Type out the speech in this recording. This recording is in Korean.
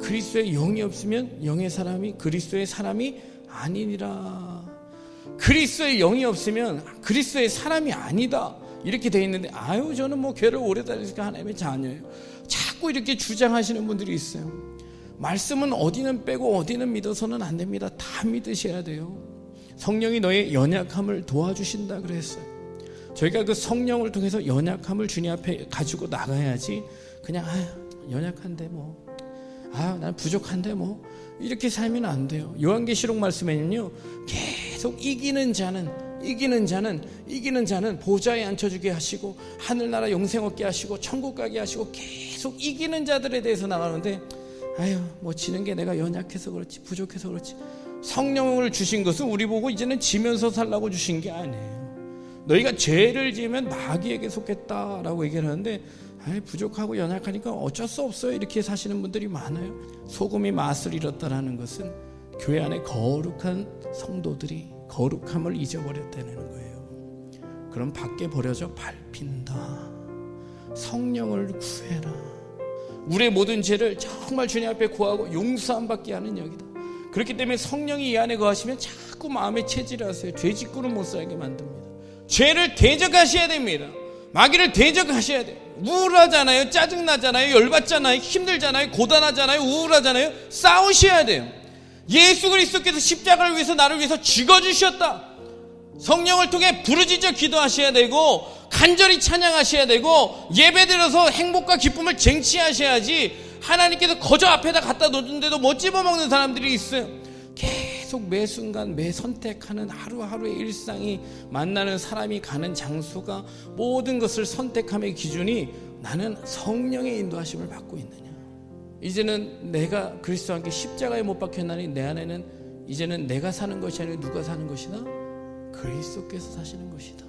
그리스도의 영이 없으면 영의 사람이 그리스도의 사람이 아니니라. 그리스도의 영이 없으면 그리스도의 사람이 아니다. 이렇게 돼 있는데 아유 저는 뭐 교회를 오래 다니니까 하나님의 자녀예요. 자꾸 이렇게 주장하시는 분들이 있어요. 말씀은 어디는 빼고 어디는 믿어서는 안 됩니다. 다 믿으셔야 돼요. 성령이 너의 연약함을 도와주신다 그랬어요. 저희가 그 성령을 통해서 연약함을 주님 앞에 가지고 나가야지 그냥 아 연약한데 뭐 아, 난 부족한데 뭐 이렇게 살면 안 돼요. 요한계시록 말씀에는요. 계속 이기는 자는 이기는 자는 이기는 자는 보좌에 앉혀 주게 하시고 하늘나라 영생 얻게 하시고 천국 가게 하시고 계속 이기는 자들에 대해서 나가는데 아유 뭐 지는 게 내가 연약해서 그렇지 부족해서 그렇지 성령을 주신 것은 우리 보고 이제는 지면서 살라고 주신 게 아니에요. 너희가 죄를 지으면 마귀에게 속했다라고 얘기를 하는데 아이, 부족하고 연약하니까 어쩔 수 없어요. 이렇게 사시는 분들이 많아요. 소금이 맛을 잃었다라는 것은 교회 안에 거룩한 성도들이 거룩함을 잊어버렸다는 거예요. 그럼 밖에 버려져 밟힌다. 성령을 구해라. 우리의 모든 죄를 정말 주님 앞에 구하고 용서함 받게 하는 여기다. 그렇기 때문에 성령이 이 안에 거하시면 자꾸 마음에 체질하세요. 죄 짓고는 못 살게 만듭니다 죄를 대적하셔야 됩니다. 마귀를 대적하셔야 돼요. 우울하잖아요. 짜증나잖아요. 열받잖아요. 힘들잖아요. 고단하잖아요. 우울하잖아요. 싸우셔야 돼요. 예수 그리스도께서 십자가를 위해서 나를 위해서 죽어 주셨다. 성령을 통해 부르짖어 기도하셔야 되고 간절히 찬양하셔야 되고 예배드려서 행복과 기쁨을 쟁취하셔야지 하나님께서 거저 앞에다 갖다 놓는데도 못 집어먹는 사람들이 있어요. 계속 매 순간 매 선택하는 하루하루의 일상이 만나는 사람이 가는 장소가 모든 것을 선택함의 기준이 나는 성령의 인도하심을 받고 있느냐. 이제는 내가 그리스도와 함께 십자가에 못 박혔나니 내 안에는 이제는 내가 사는 것이 아니라 누가 사는 것이다? 그리스도께서 사시는 것이다.